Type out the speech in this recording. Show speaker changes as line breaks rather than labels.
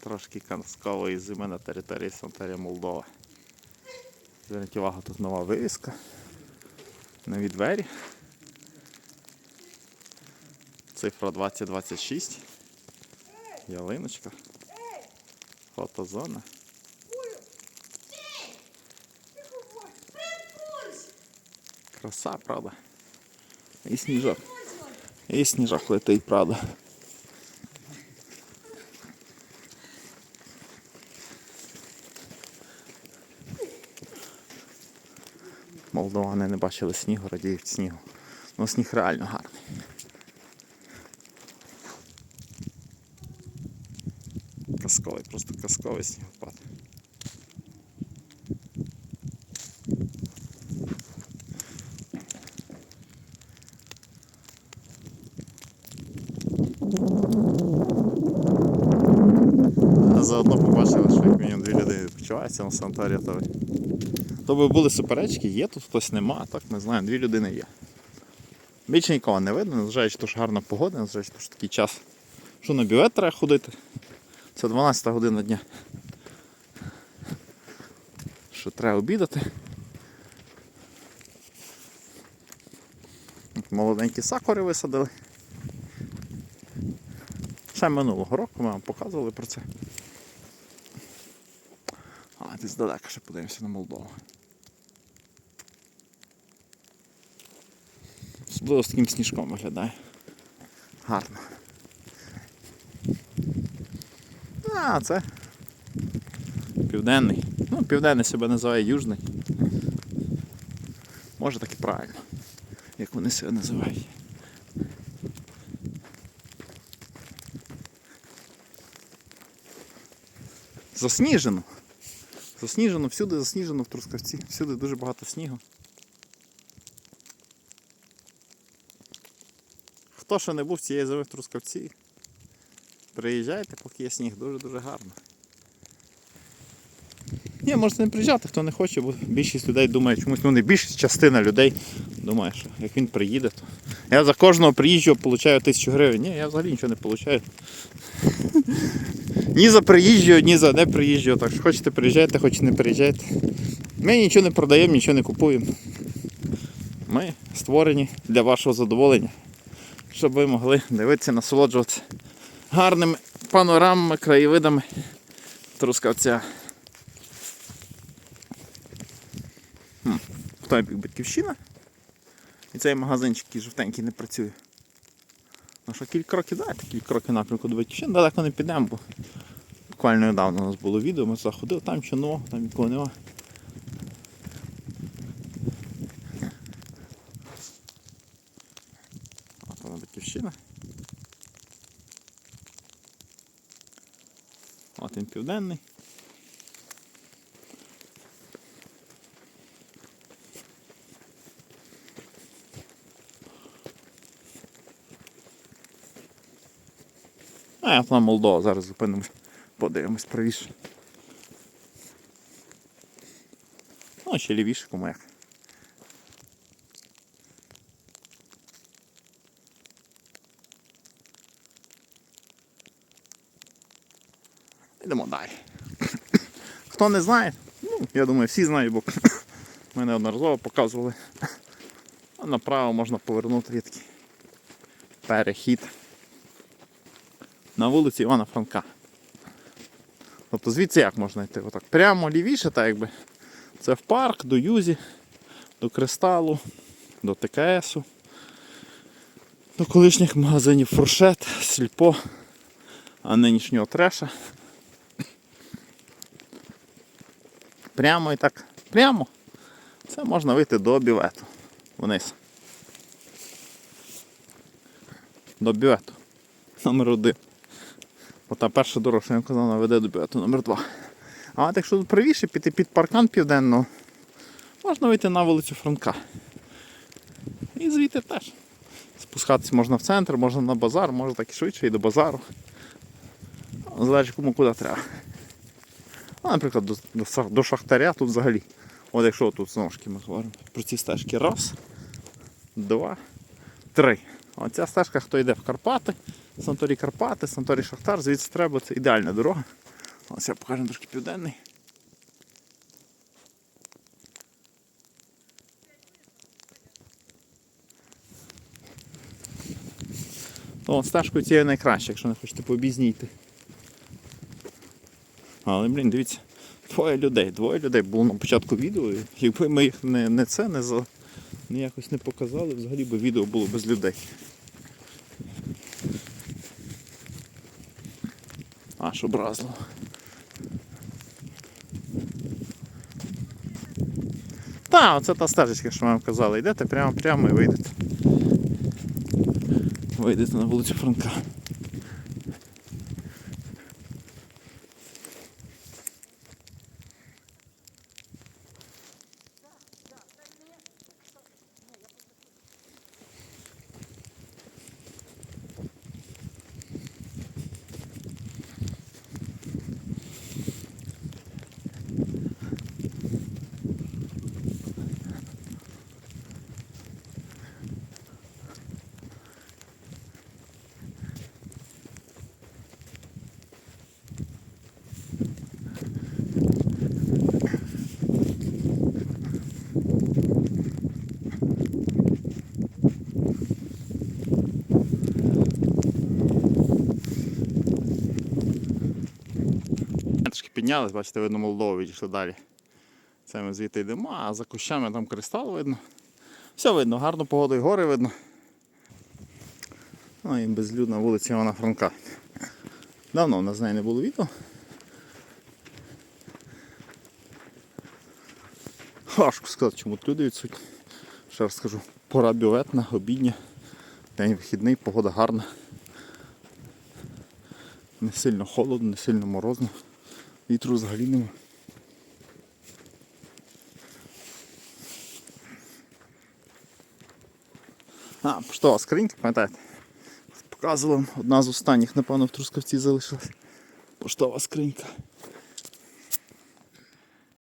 трошки казкової зими на території Санторія Молдова. Зверніть увагу, тут нова вивіска. Нові двері. Цифра 2026. Ялиночка. Фотозона. Краса, правда? І сніжок. І сніжок летить, правда. Молдовани не бачили снігу, радіють снігу. Ну сніг реально гарний. Казковий, просто казковий снігопад. Заодно побачили, що як мінімум дві людини відпочиваються на санаторії. То, то би були суперечки, є тут хтось нема, так ми знаємо, дві людини є. Більше нікого не видно, незважаючи, що гарна погода, незважаючи, що такий час. Що на бювет треба ходити. Це 12 година дня. Що треба обідати. Молоденькі сакури висадили. Ще минулого року ми вам показували про це. А, десь далеко ще подивимося на Молдову. Особливо з таким сніжком виглядає. Гарно. А, це південний. Ну, південний себе називає южний. Може так і правильно, як вони себе називають. Засніжено. Засніжено, всюди засніжено в Трускавці, всюди дуже багато снігу. Хто ще не був цієї зими в Трускавці, приїжджайте, поки є сніг, дуже-дуже гарно. Ні, можете не приїжджати, хто не хоче, бо більшість людей думає чомусь, ну не більшість, частина людей думає, що як він приїде, то. Я за кожного приїжджого получаю тисячу гривень. Ні, я взагалі нічого не получаю. Ні за приїжджого, ні за не приїжджого. Так що хочете приїжджайте, хочете не приїжджайте. Ми нічого не продаємо, нічого не купуємо. Ми створені для вашого задоволення, щоб ви могли дивитися, насолоджуватися гарними панорамами, краєвидами Трускавця. Хм, В той бік батьківщина. І цей магазинчик жовтенький не працює. Ну що кілька кроків дайте, кілька кроків напрямку до батьківщини, далеко не підемо, бо буквально недавно у нас було відео, ми заходили, там ще нового, там нікого нема. От вона батьківщина. От він південний. А, от на Молдова, зараз зупинимось, подивимось правіше. Ну, ще лівіше кому Йдемо далі. Хто не знає, ну, я думаю, всі знають, бо ми неодноразово показували. А направо можна повернути є такий перехід на вулиці Івана Франка. Тобто звідси як можна йти? Отак. Прямо лівіше, так якби. Це в парк, до Юзі, до Кристалу, до ТКСу, до колишніх магазинів Фуршет, Сільпо, а нинішнього треша. Прямо і так, прямо. Це можна вийти до бювету. Вниз. До бювету. Номер один. Ота перша дорога, що я казав, вона веде до бювету номер 2 А от якщо тут правіше піти під паркан південного, можна вийти на вулицю Франка. І звідти теж. Спускатися можна в центр, можна на базар, можна так і швидше і до базару. Залежить кому куди треба. А, наприклад, до, до, Шахтаря тут взагалі. От якщо тут ж ми говоримо про ці стежки. Раз, два, три. Оця стежка, хто йде в Карпати, Санторі Карпати, Санторі Шахтар, звідси треба, це ідеальна дорога. Ось я покажу трошки південний. О, стежкою цією найкраще, якщо не хочете пообізнійти. Але, блін, дивіться, двоє людей, двоє людей було на початку відео. і Якби ми їх не, не це не за не якось не показали, взагалі би відео було без людей. Аж образливо. Та, оце та стежечка, що ми вам казали. Йдете прямо прямо і вийдете. Вийдете на вулицю Франка. Трошки піднялись, бачите, видно Молдову відійшли далі. Це ми звідти йдемо, а за кущами там кристал видно. Все видно, гарно погоду і гори видно. Ну і безлюдна вулиця Івана Франка. Давно в нас неї не було відео. Важко сказати, чому тут люди відсутні. Ще раз скажу, пора бюветна, обідня, день вихідний, погода гарна. Не сильно холодно, не сильно морозно. Вітру взагалі нема. А, поштова скринька, пам'ятаєте? Показував одна з останніх, напевно, в Трускавці залишилась. Поштова скринька.